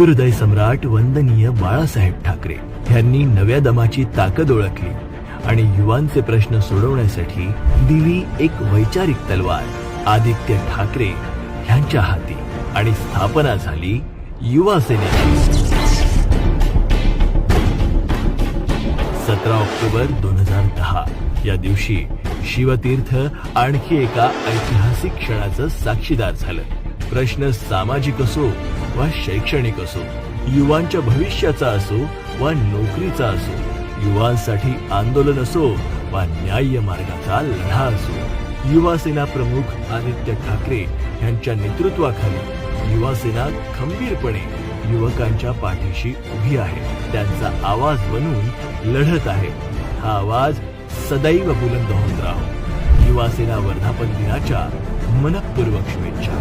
हिंदुहृदय सम्राट वंदनीय बाळासाहेब ठाकरे यांनी नव्या दमाची ताकद ओळखली आणि युवांचे प्रश्न सोडवण्यासाठी दिली एक वैचारिक तलवार. आदित्य ठाकरे यांच्या हाती आणि स्थापना झाली युवा सेनेची. सतरा ऑक्टोबर दोन हजार दहा या दिवशी शिवतीर्थ आणखी एका ऐतिहासिक क्षणाचं साक्षीदार झालं. प्रश्न सामाजिक असो वा शैक्षणिक असो युवांच्या भविष्याचा असो वा नोकरीचा असो युवांसाठी आंदोलन असो वा न्याय मार्गाचा लढा असो युवा सेना प्रमुख आदित्य ठाकरे यांच्या नेतृत्वाखाली युवा सेना खंबीरपणे युवकांच्या पाठीशी उभी आहे. त्यांचा आवाज बनून लढत आहे. हा आवाज सदैव बुलंद होत राहो. युवासेना वर्धापन दिनाच्या मनपूर्वक शुभेच्छा.